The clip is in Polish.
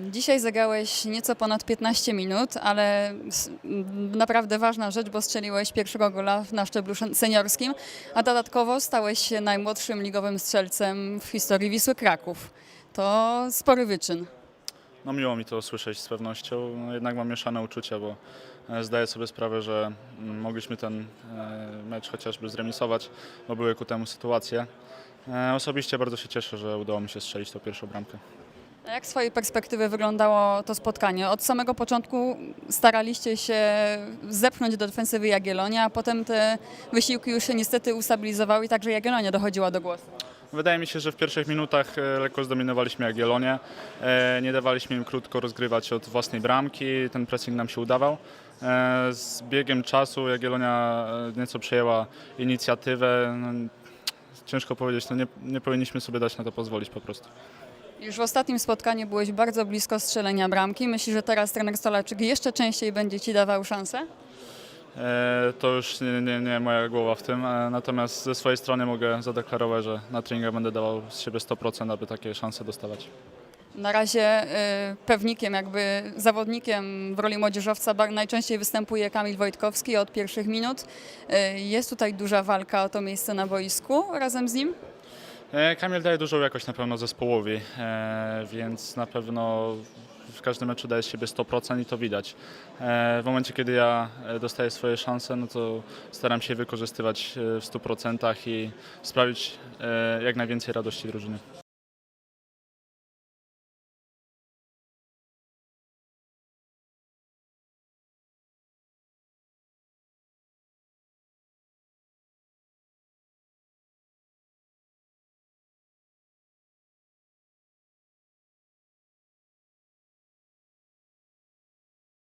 Dzisiaj zagrałeś nieco ponad 15 minut, ale naprawdę ważna rzecz, bo strzeliłeś pierwszego gola na szczeblu sz- seniorskim, a dodatkowo stałeś się najmłodszym ligowym strzelcem w historii Wisły Kraków. To spory wyczyn. No miło mi to słyszeć z pewnością. No, jednak mam mieszane uczucia, bo e, zdaję sobie sprawę, że mm, mogliśmy ten e, mecz chociażby zremisować, bo były ku temu sytuacje. E, Osobiście bardzo się cieszę, że udało mi się strzelić tą pierwszą bramkę. A Jak z Twojej perspektywy wyglądało to spotkanie? Od samego początku staraliście się zepchnąć do defensywy Jagiellonia, a potem te wysiłki już się niestety ustabilizowały i także Jagiellonia dochodziła do głosu. Wydaje mi się, że w pierwszych minutach e, lekko zdominowaliśmy Jagiellonię. E, Nie dawaliśmy im krótko rozgrywać od własnej bramki, ten pressing nam się udawał. E, Z biegiem czasu Jagiellonia nieco przejęła inicjatywę. No, ciężko powiedzieć, no nie, nie powinniśmy sobie dać na to pozwolić po prostu. Już w ostatnim spotkaniu byłeś bardzo blisko strzelenia bramki. Myślisz, że teraz trener Stolaczyk jeszcze częściej będzie Ci dawał szansę? E, To już nie, nie, nie moja głowa w tym, e, natomiast ze swojej strony mogę zadeklarować, że na treningach będę dawał z siebie 100%, aby takie szanse dostawać. Na razie y, pewnikiem, jakby zawodnikiem w roli młodzieżowca najczęściej występuje Kamil Wojtkowski od pierwszych minut. Jest tutaj duża walka o to miejsce na boisku razem z nim. E, Kamil daje dużą jakość na pewno zespołowi, e, więc na pewno w każdym meczu daje z siebie 100% i to widać. E, W momencie, kiedy ja dostaję swoje szanse, no to staram się wykorzystywać w 100% i sprawić jak najwięcej radości drużyny.